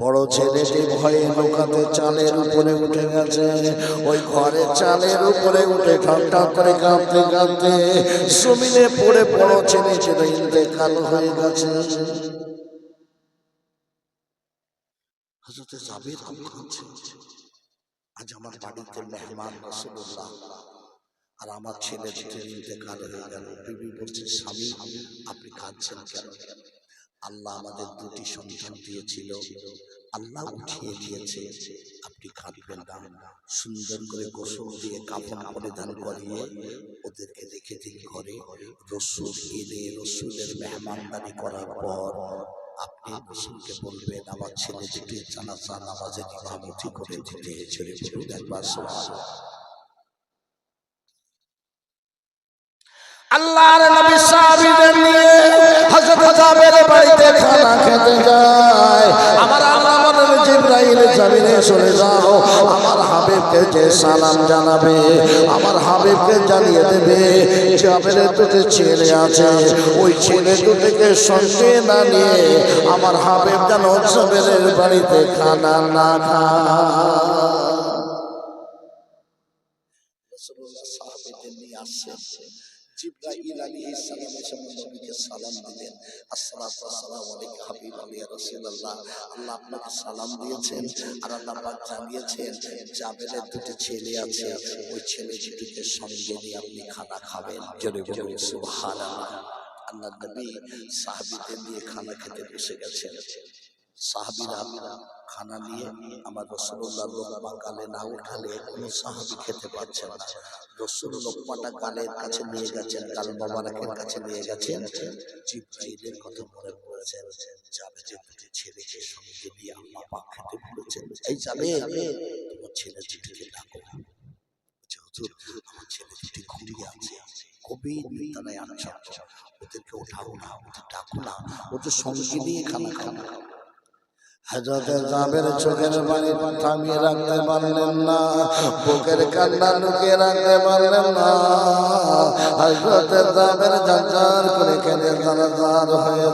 বড় ছেলেটি ভয়ে নৌকাতে চালের উপরে উঠে গেছে, ওই ঘরে চালের উপরে উঠে ঠক করে কাঁপতে কাঁপতে জমিনে পড়ে বড় ছেলে ছেলে ইন্তেকাল হয়ে গেছে। হজরতে জাবির আজ আমার বাড়িতে মেহমান রসুল্লাহ আর আমার ছেলে দুটো ইন্তেকাল হয়ে গেল। বিবি বলছে, স্বামী, আপনি কাঁদছেন কেন? আল্লাহ আমাদের দুটি সন্তান দিয়েছিল। আল্লাহ উঠিয়ে দিয়েছে। আপনি কাঁদবেন না। সুন্দর করে গোসল দিয়ে কাপড় পরিধান করিয়ে ওদেরকে রেখে দিন ঘরে। রসুল এনে রসুলের মেহমানদারি করার পর আপনি রসুলকে বলবেন, আমার ছেলে দুটি জানাজা, নামাজের ইমামতি করে দিতে ছেড়ে বলুন একবার। আল্লাহর নবী সাহাবীদের নিয়ে জাবের খানা খেতে যায়। আমার বলেন জিবরাইল জমিনে চলে যাও। আমার হাবিবকে যে সালাম জানাবে, আমার হাবিবকে জানিয়ে দেবে জাবেরের দুটো ছেলে আছে। ওই ছেলে দুটোকে সঙ্গে না নিয়ে আমার হাবিব যেন জাবেরের বাড়িতে খানা না খায়। আসছেন জিবরাইল আলাইহিস সালাম এসে নবীকে সালাম দিলেন। আসসালাতু ওয়াসসালামু আলাইকা হাবিব আলী রাসূলুল্লাহ। আল্লাহ আপনাকে সালাম দিয়েছেন আর আল্লাহ পাক জানিয়েছেন জাবেরের দুটি ছেলে আছে ওই ছেলে দুটিকে সঙ্গে নিয়ে আপনি খানা খাবেন। জোরে বলুন। সুবহানাল্লাহ। আল্লাহ নবী সাহাবীদের নিয়ে খানা খেতে বসে গেছেন। সাহাবিরা খানা নিয়ে আমার রসুল্লাহ লোকমা গালে না উঠালে কোনো সাহাবি খেতে পারছে না। রসুল লোকমাটা গালের কাছে নিয়ে গেছেন গাল বাবারাকের কাছে নিয়ে গেছেন। জিব্রাইলের কথা মনে পড়েছেন যাবে যে দুটি ছেলেকে সঙ্গে নিয়ে আল্লাহ পাক খেতে বলেছেন। এই যাবে। তোমার ছেলে দুটিকে ডাকো হুজুর আমার ছেলে দুটি ঘুরিয়ে আছে কবি তারাই আনছন্দ ওদেরকে ওঠাও না ওদের ডাকো না। ওদের সঙ্গে নিয়ে খানা খানা থামিয়ে না না। করে হয়ে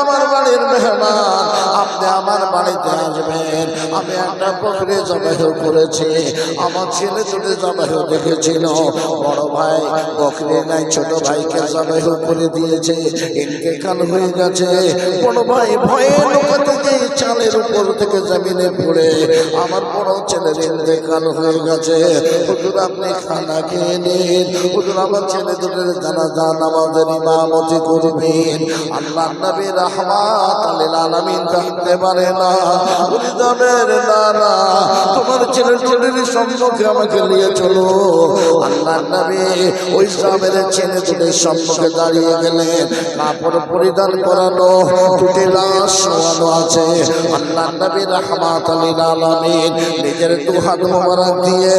আমার বাড়ির মেহমান, আপনি আমার বাড়িতে আসবেন। আমি একটা বকরি জবাহ করেছি, আমার ছেলে দুটো জবাহ দেখেছিল। বড় ভাই, বকরি নাই, ছোট ভাইকে জবাহ করে দিয়েছে। ইন্তেকাল হয়ে গেছে। বড় ভাই ভয়ে লোকাতে যে চালের উপর থেকে জমিনে পড়ে। আমার বড় ছেলের ইন্তেকাল হয়ে গেছে। হুজুর, আপনি খানা খেয়ে নিন। হুজুর, আমার ছেলে দুটোর জানাজা নামাজের ইমামতি করবেন। আল্লাহ নবী রহমাত আলিল আলামিন থাকতে পারে না। উনি যাবেন না না তোমার ছেলে ছেলের সম্মুখে আমাকে নিয়ে চলো। আল্লাহ নবী ওই সাবের ছেলে দুটোর সম্মুখে দাঁড়িয়ে গেলেন। কাপড় পরিধান করানো, দুটি লাশ শোয়ানো আছে। আল্লাহ নবী রহমাত আলামিন নিজের দু হাত মোবারক দিয়ে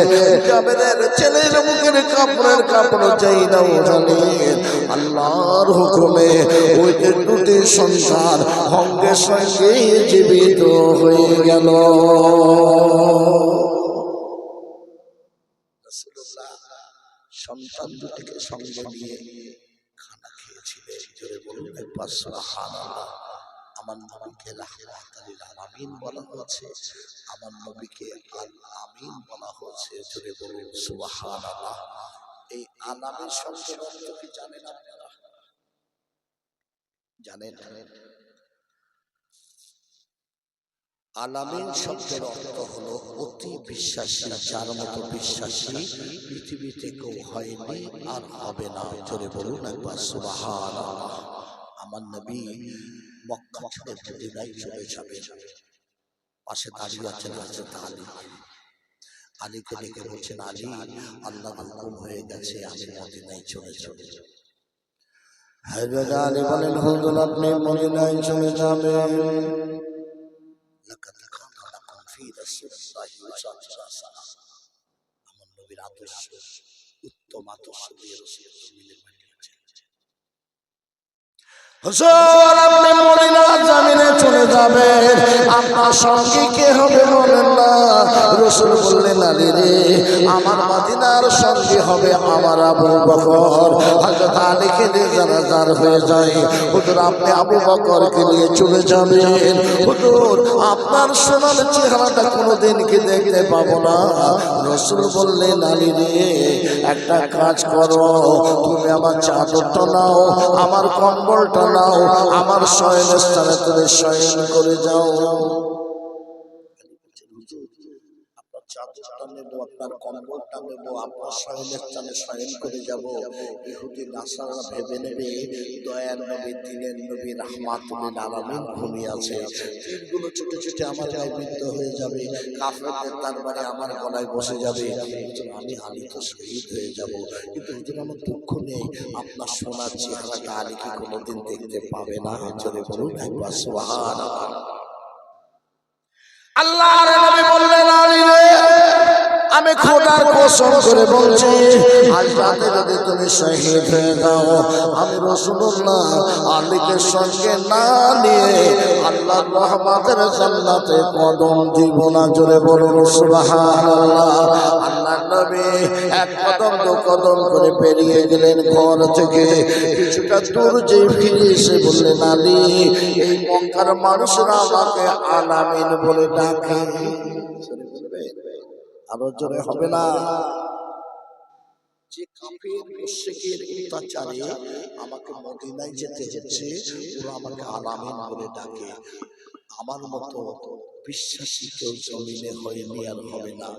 ছেলের মুখের কাপড়ের কাপড় চাই না ওঠালেন আল্লাহর হুকুমে ওই যে দুটি সন্তান সঙ্গে সঙ্গে জীবিত হয়ে গেল। সন্তান দুটিকে সঙ্গে নিয়ে জোরে বলুন আমার নবীকে রাহমাতালিল আলামিন বলা হয়েছে। আমার নবীকে আমিন বলা হয়েছে। জোরে বলুন, সুবহানাল্লাহ। এই আলামের শব্দের জানেন আপনারা? জানেন? আলামিন শব্দের অর্থ হলো অতি বিশ্বাসী, যার মতো বিশ্বাসী পৃথিবীতে কেউ হয়নি আর হবে না। জোরে বলুন একবার সুবাহান আমার নবী মক্কা ছেড়ে মদিনায় চলে যাবে পাশে দাঁড়িয়ে আছেন হাজরত আলী। আলীকে ডেকে বলছেন, আলী, আল্লাহ হুকুম হয়ে গেছে, আমি মদিনায় চলে যাব। হযরত আলী বলেন, হুজুর, আপনি মদিনায় চলে যাবেন। আমার নবীর আদর্শ উত্তম আদর্শ দিয়ে চলে যাবেন। আপনার সঙ্গে কে হবে বলেন না? রসুল বললেন আলী রে, আমার মাদিনার সঙ্গে হবে আমার আবু বকর। হযরত আলীকে নিয়ে যার হয়ে যায়। হুজুর, আপনি আবু বকরকে নিয়ে চলে যাবেন। হুজুর, আপনার সোনার চেহারাটা কোনোদিন কি দেখতে পাবো না? রসুল বললেন, আলী রে, একটা কাজ করো। তুমি আমার চাদরটা নাও, আমার কম্বলটা নাও, আমার শয়নের স্থানে তুমি শয়ন করে যাও। আপনার নেব, আপনার করে ভেবে নেবে আমার হয়ে যাবে। আমার গলায় বসে যাবে। আমি আলী তো শহীদ হয়ে যাব। কিন্তু হুজুর, আমার দুঃখ নেই। আপনার সোনার চেহারাটা আলীকে কোনোদিন দেখতে পাবে না? চলে বলুন আল্লাহর আমি খোদার কসম করে বলছি, আজ রাতে যদি তুমি শহীদ হয়ে যাও, আমি রসুল্লাহ আলীকে সঙ্গে না নিয়ে আল্লাহ রহমতের জান্নাতে কদম দিব না। জোরে বলুন, সুবহানাল্লাহ। আল্লাহর নবী এক কদম, দু কদম করে পেরিয়ে গেলেন ঘর থেকে। কিছুটা দূর যে ফিরে এসে বললেন, আলী, এই মানুষরা আমাকে আলামিন বলে ডাকে। জোরে বলবে? আরও জোরে হবে না। যে কাফের মুশরিকের অত্যাচারে আমাকে মদিনায় যেতে হচ্ছে ওরা আমাকে আলামিন বলে ডাকে। আমার মতো বিশ্বাসী কেউ জমিনে হয়নি আর হবে না।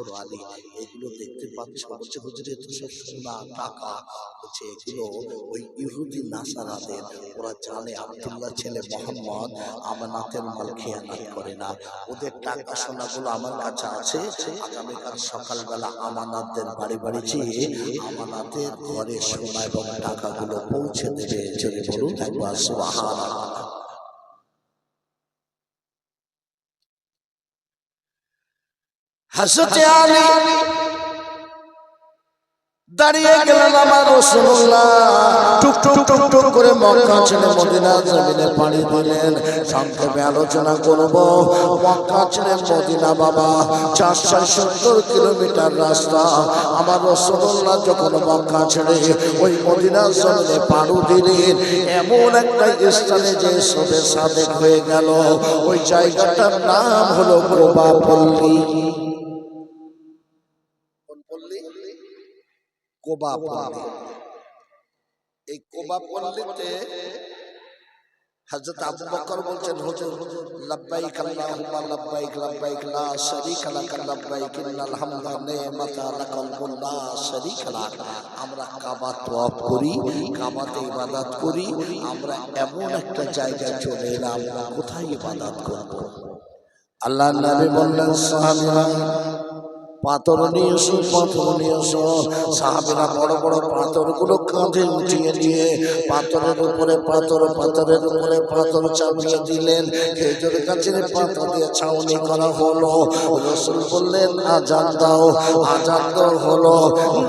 করো আলী। এগুলো দেখতে পাচ্ছ সোনা, টাকা। বলছে, এগুলো ওই ইহুদি নাসারাদের, ওরা জানে আব্দুল্লাহ ছেলে মোহাম্মদ আমানাতের মাল খেয়ানাত করে না। ওদের টাকা সোনাগুলো আমার কাছে আছে। আগামীকাল সকালবেলা আমানাতদের বাড়ি বাড়ি যেয়ে আমানাতের ঘরে সোনা এবং টাকাগুলো পৌঁছে দেবে। যদি বলুন একবার হাসতে আলী। দাঁড়িয়ে গেলেন আমার রসুল্লাহ টুক টুক টুক টুক করে মক্কা ছেড়ে মদিনা জমিনে পাড়ি দিলেন। সংক্ষেপে আলোচনা করব। মক্কা ছেড়ে মদিনা বাবা, চারশো সত্তর কিলোমিটার রাস্তা। আমার রসুল্লাহ যখন মক্কা ছেড়ে ওই মদিনা জমিনে পাড়ু দিলেন, এমন একটা স্থানে যে সবে সাদেক হয়ে গেল। ওই জায়গাটার নাম হলো গোবা কোন পল্লী কোবা পল্লী এই কোবা পল্লীতে হযরত আবু বকর বলছেন হুজুর লাব্বাইক আল্লাহুম্মা লাব্বাইক লাব্বাইক লা শারীকা লাক লাব্বাইক ইন্নাল হামদা নি'মাতা লাকাল মুলক লা শারীকা লাক আমরা কাবা তওয়াফ করি কাবাতে ইবাদত করি আমরা এমন একটা জায়গায় চলে এলাম কোথায় ইবাদত করব? আল্লাহ নবী বললেন সাহাবীরা পাথর নিয়ে এসো, পাথর নিয়ে এসো। সাহাবিরা বড় বড় পাথরগুলো কাঁধে উঠিয়ে দিয়ে পাথরের উপরে পাথর, পাথরের উপরে পাথর চাপিয়ে দিলেন। খেজুর গাছের পাতা দিয়ে ছাউনি করা হলো। রসুল বললেন দাও, আজান দাও হলো।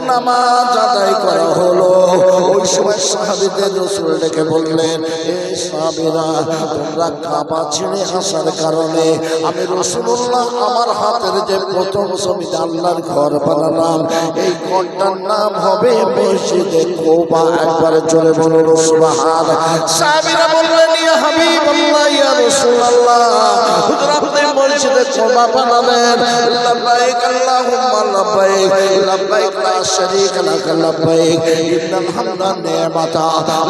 নামাজ আদায় করা হলো। ওই সময় সাহাবিদের রসুল ডেকে বললেন এই সাহাবিরা, তোমরা আসার কারণে আমি রসুল্লাহ আমার হাতের যে প্রথম ছবিটা আল্লাহর ঘর বানালাম। এই ঘরটার নাম হবে মসজিদে কোবা একবার জোরে বলুন, সুবহান। সাহাবীরা বললেন, ইয়া হাবিবাল্লাহ, ইয়া রাসূলুল্লাহ। হুজুর আপনি মসজিদে কোবা বানালেন লাব্বাইক আল্লাহুম্মা, লাব্বাইক। লাব্বাইক লা শারীকা লাক, লাব্বাইক। ইন্নাল হামদা নি'মাতা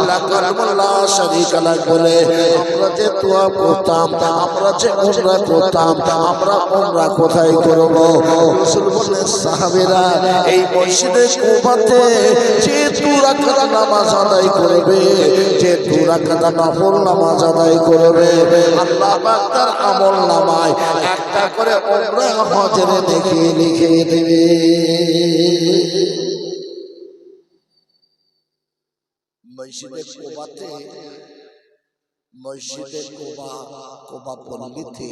লাকাল মুলক লা শারীকা লাক বলে। আমরা যে দোয়া করতাম আমরা যে উমরা করতাম আমরা উমরা কোথায় করব? রাসূল বললেন সাহাবীরা এই মসজিদে কোবাতে যে দু রাকাত নামাজ আদায় করবে, যে দু রাকাত নফল নামাজ আদায় করবে, আল্লাহ পাক তার আমল নামায় একটা করে উমরা হজের দেখে লিখে দেবে। মসজিদে কোবাতে কোবা কোবা পল্লীতে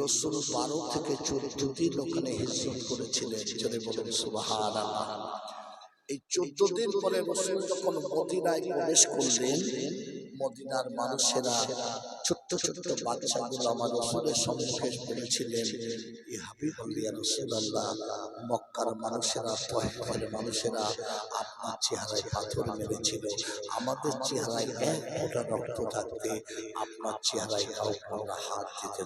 রসুল বারো থেকে চোদ্দ দিন ওখানে হিজরত করেছিলেন। যদি বলেন সুবাহান এই চোদ্দ দিন পরে রসুল যখন মদিনায় প্রবেশ করলেন, মদিনার মানুষেরা আমার আল্লাহ মানুষেরা মানুষেরা আপনার চেহারায় আমাদের চেহারায় থাকতে আপনার চেহারায় হাত দিতে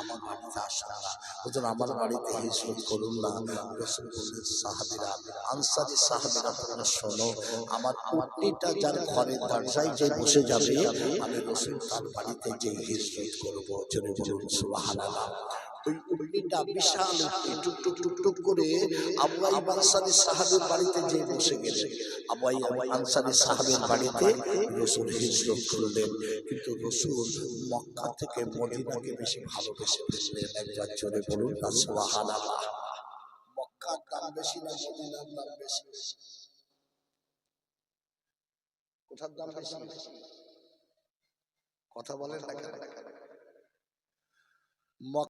আমার বাড়িতে আমার বাড়িতে করুন না। আনসারি সাহাবিরা শোনো, আমার যার ঘরের দরজায় যে বসে যাবে, আমি রসুল তার বাড়িতে যে হিজরত করব চলে বলুন, সুবহানাল্লাহ। ওই উটনিটা বিশাল করে আবু আইব আনসারি সাহাবের বাড়িতে যে বসে গেলেন। আবু আইব আনসারি সাহাবের বাড়িতে রসুল হিজরত করলেন। কিন্তু রসুল মক্কা থেকে মদিনাকে বেশি ভালোবেসে ফেললেন। একবার জোরে বলুন সুবহানাল্লাহ। মক্কার দাম বেশি না বেশি? কোথার দাম বেশি? কথা বলেন না কেন?